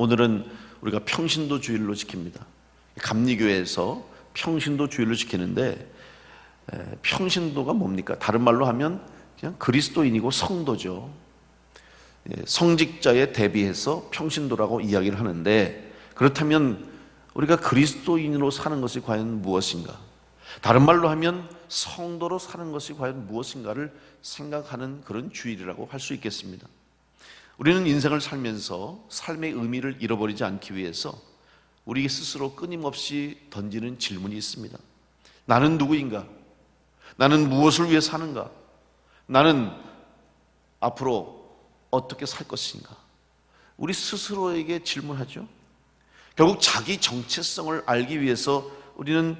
오늘은 우리가 평신도 주일로 지킵니다. 감리교회에서 평신도 주일로 지키는데 에, 평신도가 뭡니까? 다른 말로 하면 그냥 그리스도인이고 성도죠. 예, 성직자에 대비해서 평신도라고 이야기를 하는데 그렇다면 우리가 그리스도인으로 사는 것이 과연 무엇인가? 다른 말로 하면 성도로 사는 것이 과연 무엇인가를 생각하는 그런 주일이라고 할 수 있겠습니다. 우리는 인생을 살면서 삶의 의미를 잃어버리지 않기 위해서 우리 스스로 끊임없이 던지는 질문이 있습니다. 나는 누구인가? 나는 무엇을 위해 사는가? 나는 앞으로 어떻게 살 것인가? 우리 스스로에게 질문하죠. 결국 자기 정체성을 알기 위해서 우리는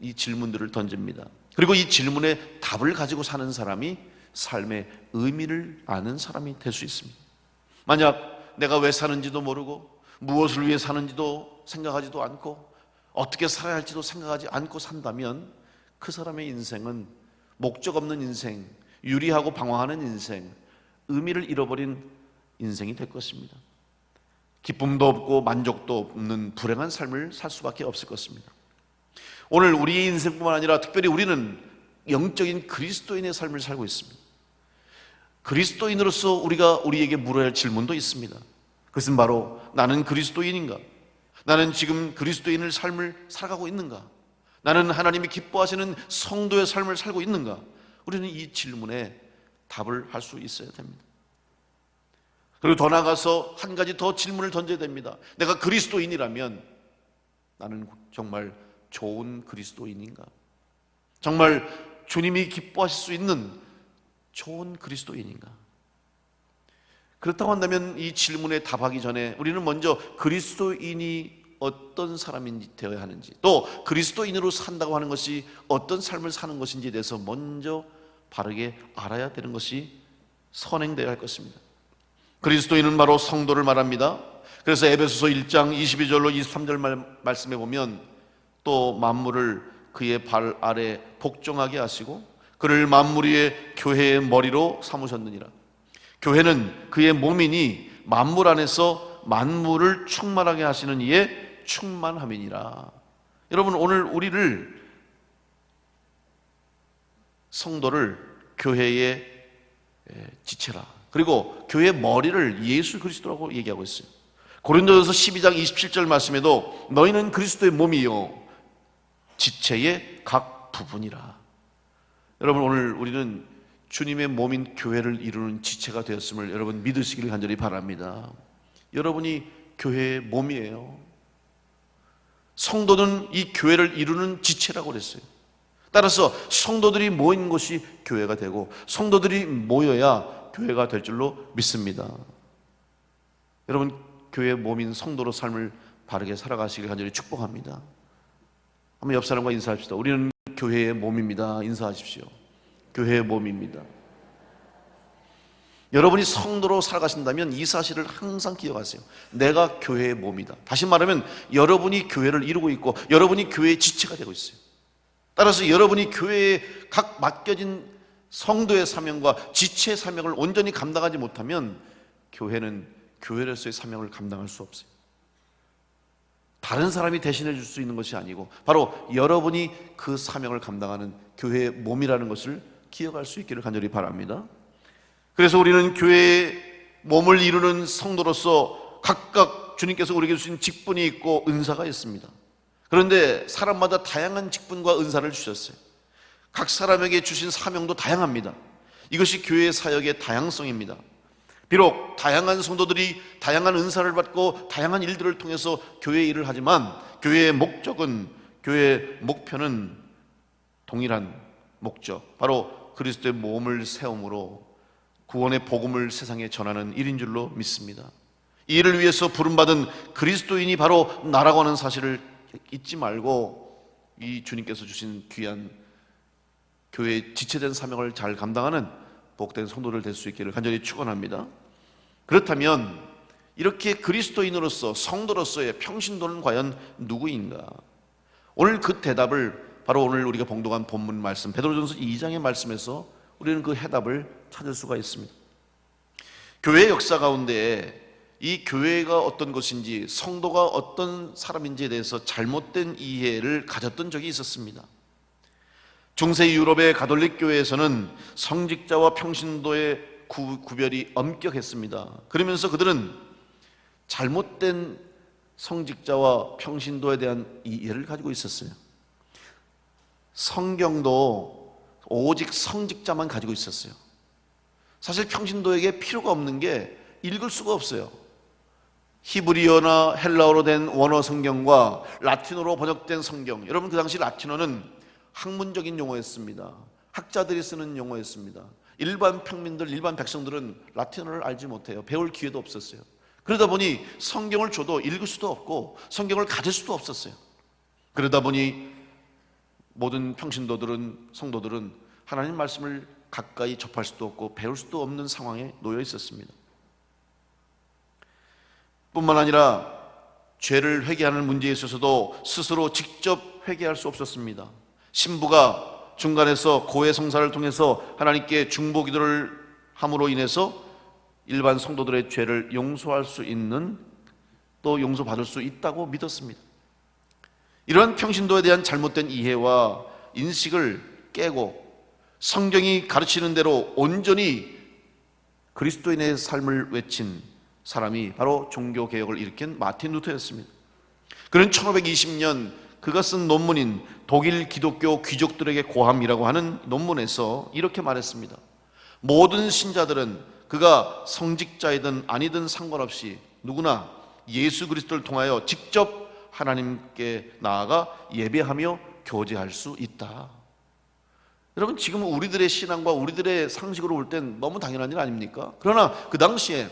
이 질문들을 던집니다. 그리고 이 질문에 답을 가지고 사는 사람이 삶의 의미를 아는 사람이 될 수 있습니다. 만약 내가 왜 사는지도 모르고 무엇을 위해 사는지도 생각하지도 않고 어떻게 살아야 할지도 생각하지 않고 산다면 그 사람의 인생은 목적 없는 인생, 유리하고 방황하는 인생, 의미를 잃어버린 인생이 될 것입니다. 기쁨도 없고 만족도 없는 불행한 삶을 살 수밖에 없을 것입니다. 오늘 우리의 인생뿐만 아니라 특별히 우리는 영적인 그리스도인의 삶을 살고 있습니다. 그리스도인으로서 우리가 우리에게 물어야 할 질문도 있습니다. 그것은 바로 나는 그리스도인인가? 나는 지금 그리스도인의 삶을 살아가고 있는가? 나는 하나님이 기뻐하시는 성도의 삶을 살고 있는가? 우리는 이 질문에 답을 할 수 있어야 됩니다. 그리고 더 나아가서 한 가지 더 질문을 던져야 됩니다. 내가 그리스도인이라면 나는 정말 좋은 그리스도인인가? 정말 주님이 기뻐하실 수 있는 좋은 그리스도인인가? 그렇다고 한다면 이 질문에 답하기 전에 우리는 먼저 그리스도인이 어떤 사람인지 되어야 하는지 또 그리스도인으로 산다고 하는 것이 어떤 삶을 사는 것인지에 대해서 먼저 바르게 알아야 되는 것이 선행되어야 할 것입니다. 그리스도인은 바로 성도를 말합니다. 그래서 에베소서 1장 22절로 23절 말, 말씀에 보면 또 만물을 그의 발 아래 복종하게 하시고 그를 만물 위의 교회의 머리로 삼으셨느니라. 교회는 그의 몸이니 만물 안에서 만물을 충만하게 하시는 이의 충만함이니라. 여러분 오늘 우리를 성도를 교회의 지체라. 그리고 교회의 머리를 예수 그리스도라고 얘기하고 있어요. 고린도전서 12장 27절 말씀에도 너희는 그리스도의 몸이요 지체의 각 부분이라. 여러분 오늘 우리는 주님의 몸인 교회를 이루는 지체가 되었음을 여러분 믿으시길 간절히 바랍니다. 여러분이 교회의 몸이에요. 성도는 이 교회를 이루는 지체라고 그랬어요. 따라서 성도들이 모인 것이 교회가 되고 성도들이 모여야 교회가 될 줄로 믿습니다. 여러분 교회 몸인 성도로 삶을 바르게 살아가시길 간절히 축복합니다. 한번 옆 사람과 인사합시다. 우리는 교회의 몸입니다. 인사하십시오. 교회의 몸입니다. 여러분이 성도로 살아가신다면 이 사실을 항상 기억하세요. 내가 교회의 몸이다. 다시 말하면 여러분이 교회를 이루고 있고 여러분이 교회의 지체가 되고 있어요. 따라서 여러분이 교회에 각 맡겨진 성도의 사명과 지체의 사명을 온전히 감당하지 못하면 교회는 교회로서의 사명을 감당할 수 없어요. 다른 사람이 대신해 줄 수 있는 것이 아니고 바로 여러분이 그 사명을 감당하는 교회의 몸이라는 것을 기억할 수 있기를 간절히 바랍니다. 그래서 우리는 교회의 몸을 이루는 성도로서 각각 주님께서 우리에게 주신 직분이 있고 은사가 있습니다. 그런데 사람마다 다양한 직분과 은사를 주셨어요. 각 사람에게 주신 사명도 다양합니다. 이것이 교회의 사역의 다양성입니다. 비록 다양한 성도들이 다양한 은사를 받고 다양한 일들을 통해서 교회 일을 하지만 교회의 목적은 교회의 목표는 동일한 목적, 바로 그리스도의 몸을 세움으로 구원의 복음을 세상에 전하는 일인 줄로 믿습니다. 이 일을 위해서 부름받은 그리스도인이 바로 나라고 하는 사실을 잊지 말고 이 주님께서 주신 귀한 교회의 지체된 사명을 잘 감당하는 복된 성도를 될 수 있기를 간절히 축원합니다. 그렇다면 이렇게 그리스도인으로서 성도로서의 평신도는 과연 누구인가? 오늘 그 대답을 바로 오늘 우리가 봉독한 본문 말씀 베드로전서 2장의 말씀에서 우리는 그 해답을 찾을 수가 있습니다. 교회 역사 가운데 이 교회가 어떤 것인지 성도가 어떤 사람인지에 대해서 잘못된 이해를 가졌던 적이 있었습니다. 중세 유럽의 가톨릭 교회에서는 성직자와 평신도의 구, 구별이 엄격했습니다. 그러면서 그들은 잘못된 성직자와 평신도에 대한 이해를 가지고 있었어요. 성경도 오직 성직자만 가지고 있었어요. 사실 평신도에게 필요가 없는 게 읽을 수가 없어요. 히브리어나 헬라어로 된 원어 성경과 라틴어로 번역된 성경. 여러분 그 당시 라틴어는 학문적인 용어였습니다. 학자들이 쓰는 용어였습니다. 일반 평민들, 일반 백성들은 라틴어를 알지 못해요. 배울 기회도 없었어요. 그러다 보니 성경을 줘도 읽을 수도 없고 성경을 가질 수도 없었어요. 그러다 보니 모든 평신도들은 성도들은 하나님 말씀을 가까이 접할 수도 없고 배울 수도 없는 상황에 놓여 있었습니다. 뿐만 아니라 죄를 회개하는 문제에 있어서도 스스로 직접 회개할 수 없었습니다. 신부가 중간에서 고해 성사를 통해서 하나님께 중보 기도를 함으로 인해서 일반 성도들의 죄를 용서할 수 있는 또 용서받을 수 있다고 믿었습니다. 이러한 평신도에 대한 잘못된 이해와 인식을 깨고 성경이 가르치는 대로 온전히 그리스도인의 삶을 외친 사람이 바로 종교 개혁을 일으킨 마틴 루터였습니다. 그는 1520년 그가 쓴 논문인 독일 기독교 귀족들에게 고함이라고 하는 논문에서 이렇게 말했습니다. 모든 신자들은 그가 성직자이든 아니든 상관없이 누구나 예수 그리스도를 통하여 직접 하나님께 나아가 예배하며 교제할 수 있다. 여러분 지금 우리들의 신앙과 우리들의 상식으로 볼 땐 너무 당연한 일 아닙니까? 그러나 그 당시에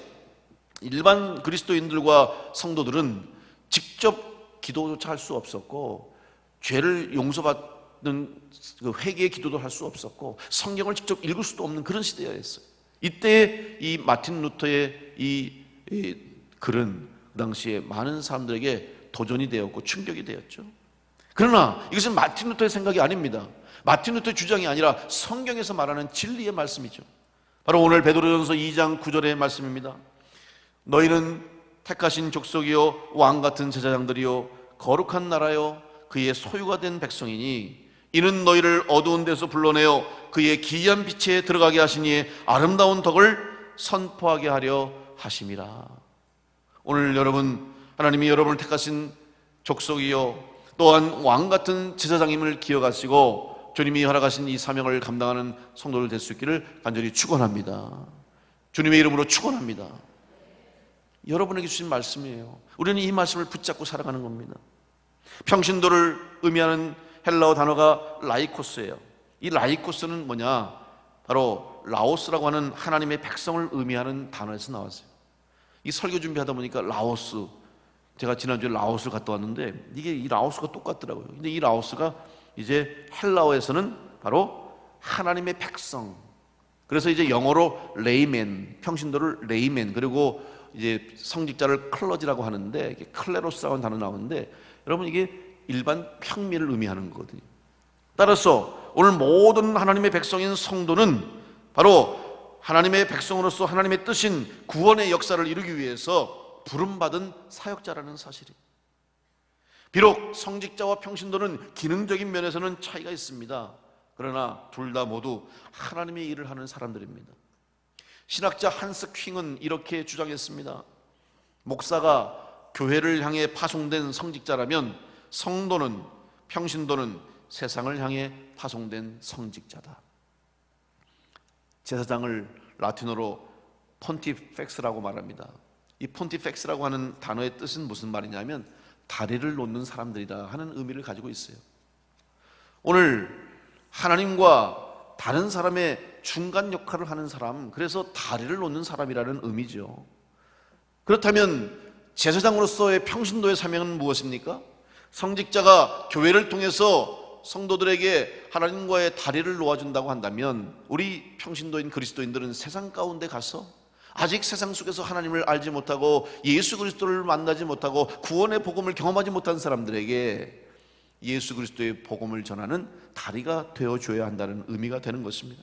일반 그리스도인들과 성도들은 직접 기도조차 할 수 없었고 죄를 용서받는 그 회개의 기도도 할 수 없었고 성경을 직접 읽을 수도 없는 그런 시대였어요. 이때 이 마틴 루터의 이, 이 글은 그 당시에 많은 사람들에게 도전이 되었고 충격이 되었죠. 그러나 이것은 마틴 루터의 생각이 아닙니다. 마틴 루터의 주장이 아니라 성경에서 말하는 진리의 말씀이죠. 바로 오늘 베드로전서 2장 9절의 말씀입니다. 너희는 택하신 족속이요 왕 같은 제사장들이요 거룩한 나라요 그의 소유가 된 백성이니 이는 너희를 어두운 데서 불러내어 그의 기이한 빛에 들어가게 하시니 아름다운 덕을 선포하게 하려 하심이라. 오늘 여러분 하나님이 여러분을 택하신 족속이요 또한 왕 같은 제사장임을 기억하시고 주님이 허락하신 이 사명을 감당하는 성도들 될수 있기를 간절히 축원합니다. 주님의 이름으로 축원합니다. 여러분에게 주신 말씀이에요. 우리는 이 말씀을 붙잡고 살아가는 겁니다. 평신도를 의미하는 헬라어 단어가 라이코스예요. 이 라이코스는 뭐냐? 바로 라오스라고 하는 하나님의 백성을 의미하는 단어에서 나왔어요. 이 설교 준비하다 보니까 라오스 제가 지난주에 라오스를 갔다 왔는데 이게 이 라오스가 똑같더라고요. 근데 이 라오스가 이제 헬라어에서는 바로 하나님의 백성. 그래서 이제 영어로 레이맨, 평신도를 레이맨 그리고 이제 성직자를 클러지라고 하는데 클레로스라는 단어 나오는데 여러분 이게 일반 평미를 의미하는 거거든요. 따라서 오늘 모든 하나님의 백성인 성도는 바로 하나님의 백성으로서 하나님의 뜻인 구원의 역사를 이루기 위해서 부름받은 사역자라는 사실이. 비록 성직자와 평신도는 기능적인 면에서는 차이가 있습니다. 그러나 둘 다 모두 하나님의 일을 하는 사람들입니다. 신학자 한스 킹은 이렇게 주장했습니다. 목사가 교회를 향해 파송된 성직자라면 성도는 평신도는 세상을 향해 파송된 성직자다. 제사장을 라틴어로 폰티펙스라고 말합니다. 이 폰티펙스라고 하는 단어의 뜻은 무슨 말이냐면 다리를 놓는 사람들이다 하는 의미를 가지고 있어요. 오늘 하나님과 다른 사람의 중간 역할을 하는 사람, 그래서 다리를 놓는 사람이라는 의미죠. 그렇다면 제사장으로서의 평신도의 사명은 무엇입니까? 성직자가 교회를 통해서 성도들에게 하나님과의 다리를 놓아준다고 한다면 우리 평신도인 그리스도인들은 세상 가운데 가서 아직 세상 속에서 하나님을 알지 못하고 예수 그리스도를 만나지 못하고 구원의 복음을 경험하지 못한 사람들에게 예수 그리스도의 복음을 전하는 다리가 되어 줘야 한다는 의미가 되는 것입니다.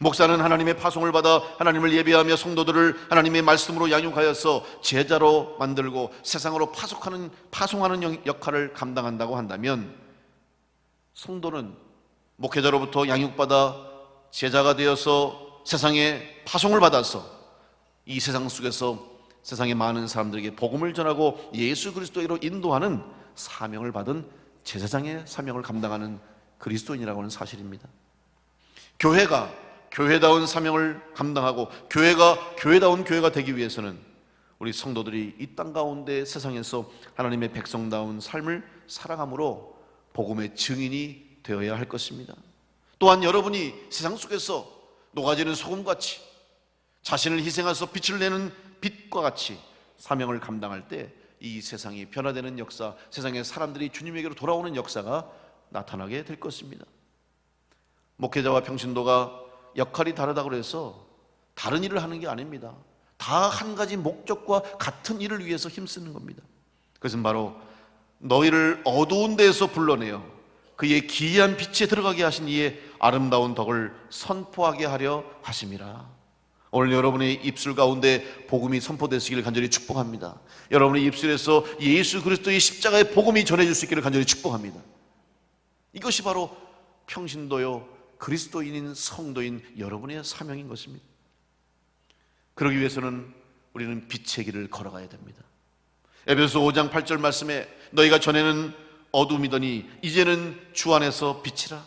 목사는 하나님의 파송을 받아 하나님을 예배하며 성도들을 하나님의 말씀으로 양육하여서 제자로 만들고 세상으로 파송하는 파송하는 영- 역할을 감당한다고 한다면 성도는 목회자로부터 양육받아 제자가 되어서 세상에 파송을 받아서 이 세상 속에서 세상의 많은 사람들에게 복음을 전하고 예수 그리스도로 인도하는 사명을 받은 제사장의 사명을 감당하는 그리스도인이라고 하는 사실입니다. 교회가 교회다운 사명을 감당하고 교회가 교회다운 교회가 되기 위해서는 우리 성도들이 이 땅 가운데 세상에서 하나님의 백성다운 삶을 살아감으로 복음의 증인이 되어야 할 것입니다. 또한 여러분이 세상 속에서 녹아지는 소금같이 자신을 희생해서 빛을 내는 빛과 같이 사명을 감당할 때 이 세상이 변화되는 역사, 세상의 사람들이 주님에게로 돌아오는 역사가 나타나게 될 것입니다. 목회자와 평신도가 역할이 다르다고 해서 다른 일을 하는 게 아닙니다. 다 한 가지 목적과 같은 일을 위해서 힘쓰는 겁니다. 그것은 바로 너희를 어두운 데에서 불러내어 그의 기이한 빛에 들어가게 하신 이의 아름다운 덕을 선포하게 하려 하심이라. 오늘 여러분의 입술 가운데 복음이 선포되시기를 간절히 축복합니다. 여러분의 입술에서 예수 그리스도의 십자가의 복음이 전해질 수 있기를 간절히 축복합니다. 이것이 바로 평신도요 그리스도인인 성도인 여러분의 사명인 것입니다. 그러기 위해서는 우리는 빛의 길을 걸어가야 됩니다. 에베소 5장 8절 말씀에 너희가 전에는 어둠이더니 이제는 주 안에서 빛이라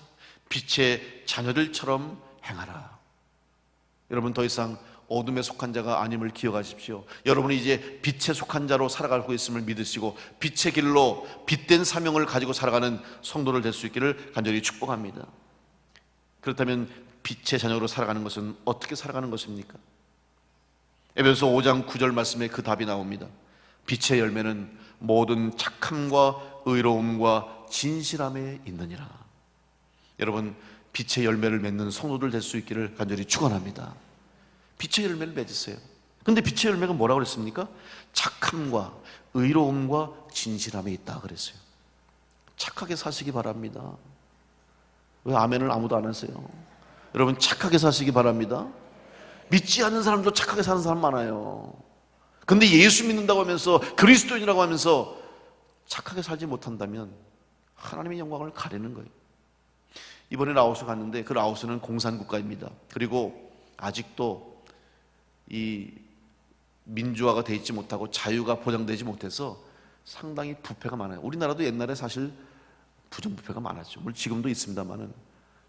빛의 자녀들처럼 행하라. 여러분 더 이상 어둠에 속한 자가 아님을 기억하십시오. 여러분이 이제 빛에 속한 자로 살아가고 있음을 믿으시고 빛의 길로 빛된 사명을 가지고 살아가는 성도를 될 수 있기를 간절히 축복합니다. 그렇다면 빛의 자녀로 살아가는 것은 어떻게 살아가는 것입니까? 에베소 5장 9절 말씀에 그 답이 나옵니다. 빛의 열매는 모든 착함과 의로움과 진실함에 있느니라. 여러분 빛의 열매를 맺는 성도들 될 수 있기를 간절히 축원합니다. 빛의 열매를 맺으세요. 근데 빛의 열매가 뭐라고 그랬습니까? 착함과 의로움과 진실함에 있다 그랬어요. 착하게 사시기 바랍니다. 왜 아멘을 아무도 안 하세요? 여러분 착하게 사시기 바랍니다. 믿지 않는 사람도 착하게 사는 사람 많아요. 근데 예수 믿는다고 하면서 그리스도인이라고 하면서 착하게 살지 못한다면 하나님의 영광을 가리는 거예요. 이번에 라오스 갔는데 그 라오스는 공산 국가입니다. 그리고 아직도 이 민주화가 돼 있지 못하고 자유가 보장되지 못해서 상당히 부패가 많아요. 우리나라도 옛날에 사실 부정부패가 많았죠. 물론 지금도 있습니다만은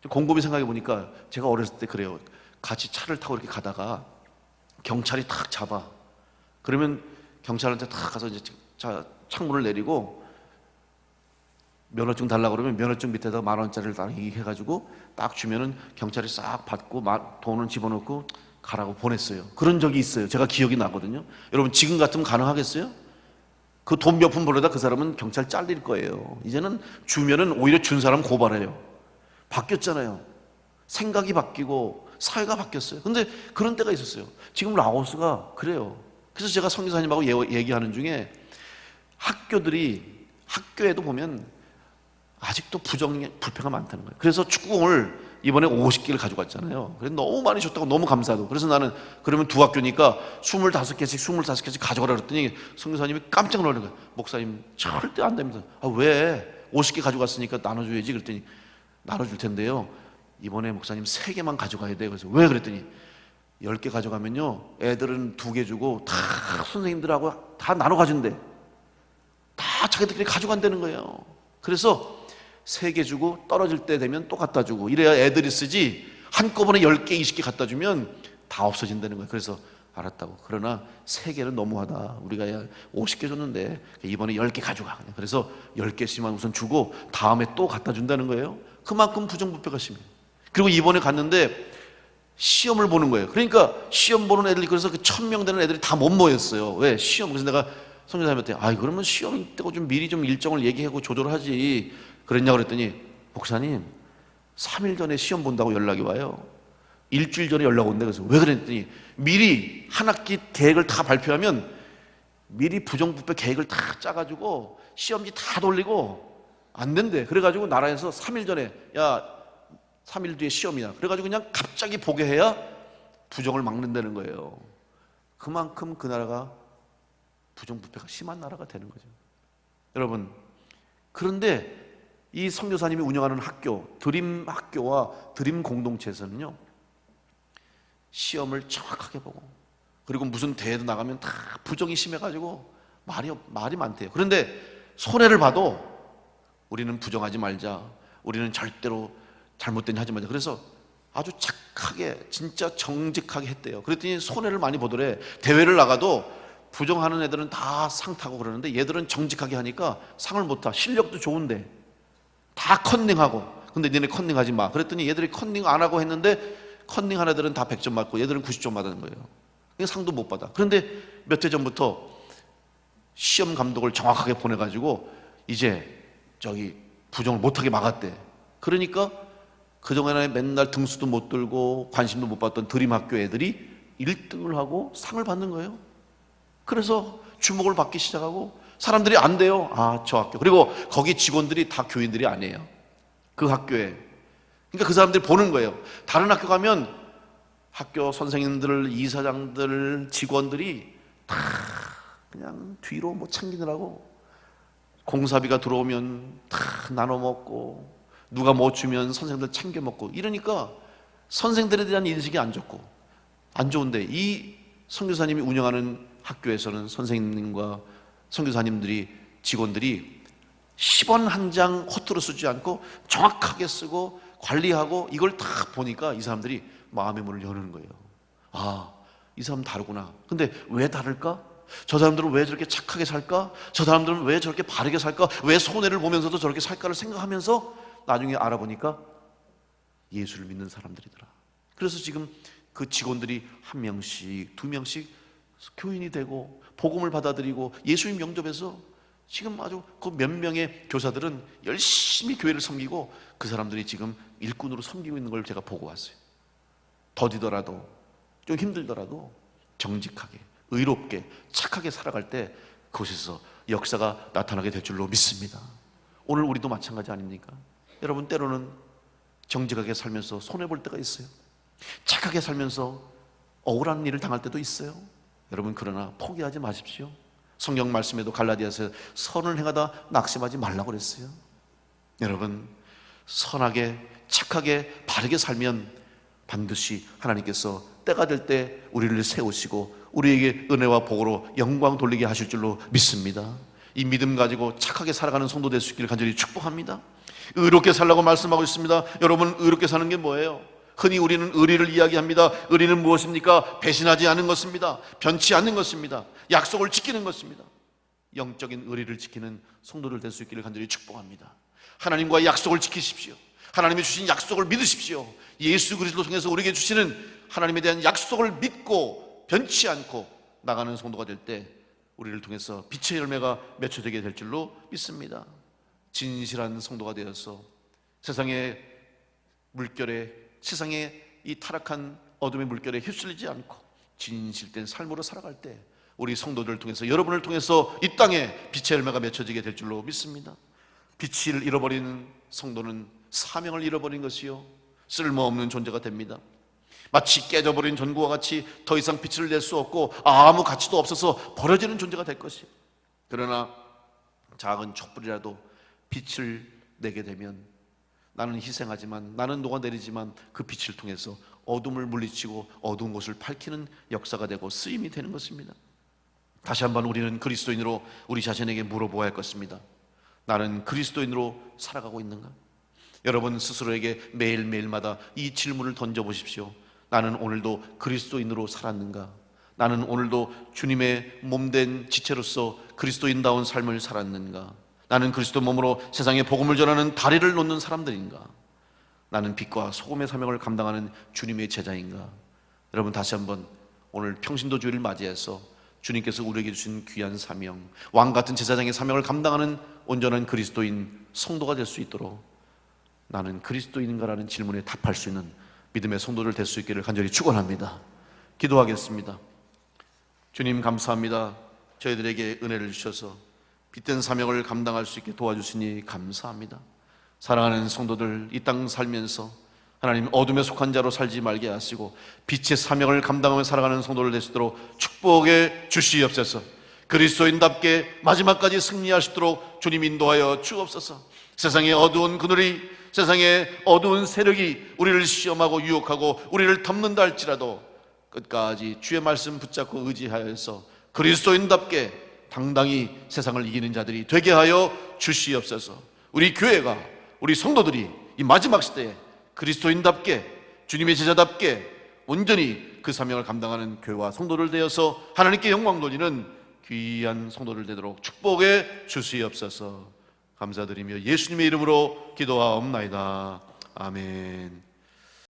좀 곰곰이 생각해 보니까 제가 어렸을 때 그래요. 같이 차를 타고 이렇게 가다가 경찰이 탁 잡아. 그러면 경찰한테 탁 가서 이제 자 창문을 내리고 면허증 달라 그러면 면허증 밑에다 만 원짜리를 딱 해가지고 딱 주면은 경찰이 싹 받고 마- 돈을 집어넣고 가라고 보냈어요. 그런 적이 있어요. 제가 기억이 나거든요. 여러분 지금 같으면 가능하겠어요? 그 돈 몇 푼 벌려다 그 사람은 경찰 잘릴 거예요. 이제는 주면은 오히려 준 사람 고발해요. 바뀌었잖아요. 생각이 바뀌고 사회가 바뀌었어요. 근데 그런 때가 있었어요. 지금 라오스가 그래요. 그래서 제가 성교사님하고 예- 얘기하는 중에 학교들이 학교에도 보면 아직도 부정 불패가 많다는 거예요. 그래서 축구공을 이번에 50개를 가져갔잖아요. 그래서 너무 많이 줬다고 너무 감사하고. 그래서 나는 그러면 두 학교니까 25개씩 25개씩 가져가라 그랬더니 성교사님이 깜짝 놀란 거예요. 목사님 절대 안 됩니다. 아, 왜? 50개 가져갔으니까 나눠줘야지 그랬더니 나눠줄 텐데요. 이번에 목사님 3개만 가져가야 돼요. 그래서 왜 그랬더니 10개 가져가면요. 애들은 2개 주고 다 선생님들하고 다 나눠 가준대. 다 자기들끼리 가져간다는 거예요. 그래서 세 개 주고 떨어질 때 되면 또 갖다 주고 이래야 애들이 쓰지 한꺼번에 10개, 20개 갖다 주면 다 없어진다는 거예요. 그래서 알았다고. 그러나 세 개는 너무하다. 우리가 야 50개 줬는데 이번에 10개 가져가. 그래서 10개씩만 우선 주고 다음에 또 갖다 준다는 거예요. 그만큼 부정부패가 심해요. 그리고 이번에 갔는데 시험을 보는 거예요. 그러니까 시험 보는 애들이 그래서 그 천 명 되는 애들이 다 못 모였어요. 왜? 시험. 그래서 내가 성교사님한테 아 그러면 시험 때고 좀 미리 좀 일정을 얘기하고 조절하지 그랬냐 그랬더니 목사님 3일 전에 시험 본다고 연락이 와요. 일주일 전에 연락 온대 그래서 왜 그랬더니 미리 한 학기 계획을 다 발표하면 미리 부정부패 계획을 다 짜가지고 시험지 다 돌리고 안 된대. 그래가지고 나라에서 3일 전에 야 3일 뒤에 시험이야. 그래가지고 그냥 갑자기 보게 해야 부정을 막는다는 거예요. 그만큼 그 나라가 부정부패가 심한 나라가 되는 거죠. 여러분, 그런데 이 선교사님이 운영하는 학교, 드림 학교와 드림 공동체에서는요, 시험을 정확하게 보고, 그리고 무슨 대회도 나가면 다 부정이 심해 가지고 말이, 없- 말이 많대요. 그런데 손해를 봐도 우리는 부정하지 말자. 우리는 절대로 잘못된 일 하지 말자. 그래서 아주 착하게, 진짜 정직하게 했대요. 그랬더니 손해를 많이 보더래. 대회를 나가도 부정하는 애들은 다 상 타고 그러는데 얘들은 정직하게 하니까 상을 못 타. 실력도 좋은데. 다 컨닝하고. 근데 니네 컨닝하지 마. 그랬더니 얘들이 컨닝 안 하고 했는데 컨닝 한 애들은 다 100점 맞고 얘들은 90점 받는 거예요. 상도 못 받아. 그런데 몇 해 전부터 시험 감독을 정확하게 보내가지고 이제 저기 부정을 못하게 막았대. 그러니까 그동안에 맨날 등수도 못 들고 관심도 못 받던 드림 학교 애들이 1등을 하고 상을 받는 거예요. 그래서 주목을 받기 시작하고 사람들이 안 돼요. 아, 저 학교. 그리고 거기 직원들이 다 교인들이 아니에요. 그 학교에. 그러니까 그 사람들이 보는 거예요. 다른 학교 가면 학교 선생님들, 이사장들, 직원들이 다 그냥 뒤로 뭐 챙기느라고 공사비가 들어오면 다 나눠 먹고 누가 못 주면 선생님들 챙겨 먹고 이러니까 선생들에 대한 인식이 안 좋고 안 좋은데 이 선교사님이 운영하는 학교에서는 선생님과 선교사님들이 직원들이 10원 한 장 허투루 쓰지 않고 정확하게 쓰고 관리하고 이걸 다 보니까 이 사람들이 마음의 문을 여는 거예요. 아, 이 사람 다르구나. 근데 왜 다를까? 저 사람들은 왜 저렇게 착하게 살까? 저 사람들은 왜 저렇게 바르게 살까? 왜 손해를 보면서도 저렇게 살까를 생각하면서 나중에 알아보니까 예수를 믿는 사람들이더라. 그래서 지금 그 직원들이 한 명씩, 두 명씩 교인이 되고 복음을 받아들이고 예수님 영접해서 지금 아주 그 몇 명의 교사들은 열심히 교회를 섬기고 그 사람들이 지금 일꾼으로 섬기고 있는 걸 제가 보고 왔어요. 더디더라도 좀 힘들더라도 정직하게, 의롭게, 착하게 살아갈 때 그곳에서 역사가 나타나게 될 줄로 믿습니다. 오늘 우리도 마찬가지 아닙니까? 여러분 때로는 정직하게 살면서 손해 볼 때가 있어요. 착하게 살면서 억울한 일을 당할 때도 있어요. 여러분 그러나 포기하지 마십시오. 성경 말씀에도 갈라디아서 선을 행하다 낙심하지 말라고 그랬어요. 여러분 선하게 착하게 바르게 살면 반드시 하나님께서 때가 될 때 우리를 세우시고 우리에게 은혜와 복으로 영광 돌리게 하실 줄로 믿습니다. 이 믿음 가지고 착하게 살아가는 성도 될 수 있기를 간절히 축복합니다. 의롭게 살라고 말씀하고 있습니다. 여러분 의롭게 사는 게 뭐예요? 흔히 우리는 의리를 이야기합니다. 의리는 무엇입니까? 배신하지 않는 것입니다. 변치 않는 것입니다. 약속을 지키는 것입니다. 영적인 의리를 지키는 성도들 될 수 있기를 간절히 축복합니다. 하나님과 약속을 지키십시오. 하나님이 주신 약속을 믿으십시오. 예수 그리스도 통해서 우리에게 주시는 하나님에 대한 약속을 믿고 변치 않고 나가는 성도가 될 때 우리를 통해서 빛의 열매가 맺혀지게 될 줄로 믿습니다. 진실한 성도가 되어서 세상의 물결에 세상의 이 타락한 어둠의 물결에 휩쓸리지 않고 진실된 삶으로 살아갈 때 우리 성도들을 통해서 여러분을 통해서 이 땅에 빛의 열매가 맺혀지게 될 줄로 믿습니다. 빛을 잃어버리는 성도는 사명을 잃어버린 것이요 쓸모없는 존재가 됩니다. 마치 깨져버린 전구와 같이 더 이상 빛을 낼 수 없고 아무 가치도 없어서 버려지는 존재가 될 것이에요. 그러나 작은 촛불이라도 빛을 내게 되면 나는 희생하지만 나는 녹아내리지만 그 빛을 통해서 어둠을 물리치고 어두운 곳을 밝히는 역사가 되고 쓰임이 되는 것입니다. 다시 한번 우리는 그리스도인으로 우리 자신에게 물어보아야 할 것입니다. 나는 그리스도인으로 살아가고 있는가? 여러분 스스로에게 매일매일마다 이 질문을 던져보십시오. 나는 오늘도 그리스도인으로 살았는가? 나는 오늘도 주님의 몸된 지체로서 그리스도인다운 삶을 살았는가? 나는 그리스도 몸으로 세상에 복음을 전하는 다리를 놓는 사람들인가? 나는 빛과 소금의 사명을 감당하는 주님의 제자인가? 여러분 다시 한번 오늘 평신도 주일을 맞이해서 주님께서 우리에게 주신 귀한 사명, 왕 같은 제사장의 사명을 감당하는 온전한 그리스도인 성도가 될 수 있도록 나는 그리스도인인가라는 질문에 답할 수 있는 믿음의 성도들 될수 있기를 간절히 축원합니다. 기도하겠습니다. 주님 감사합니다. 저희들에게 은혜를 주셔서 빛된 사명을 감당할 수 있게 도와주시니 감사합니다. 사랑하는 성도들 이 땅 살면서 하나님 어둠에 속한 자로 살지 말게 하시고 빛의 사명을 감당하며 살아가는 성도를 되시도록 축복해 주시옵소서. 그리스도인답게 마지막까지 승리할 수 있도록 주님 인도하여 주옵소서. 세상의 어두운 그늘이 세상의 어두운 세력이 우리를 시험하고 유혹하고 우리를 덮는다 할지라도 끝까지 주의 말씀 붙잡고 의지하여서 그리스도인답게 당당히 세상을 이기는 자들이 되게 하여 주시옵소서. 우리 교회가 우리 성도들이 이 마지막 시대에 그리스도인답게 주님의 제자답게 온전히 그 사명을 감당하는 교회와 성도를 되어서 하나님께 영광 돌리는 귀한 성도를 되도록 축복해 주시옵소서. 감사드리며 예수님의 이름으로 기도하옵나이다. 아멘.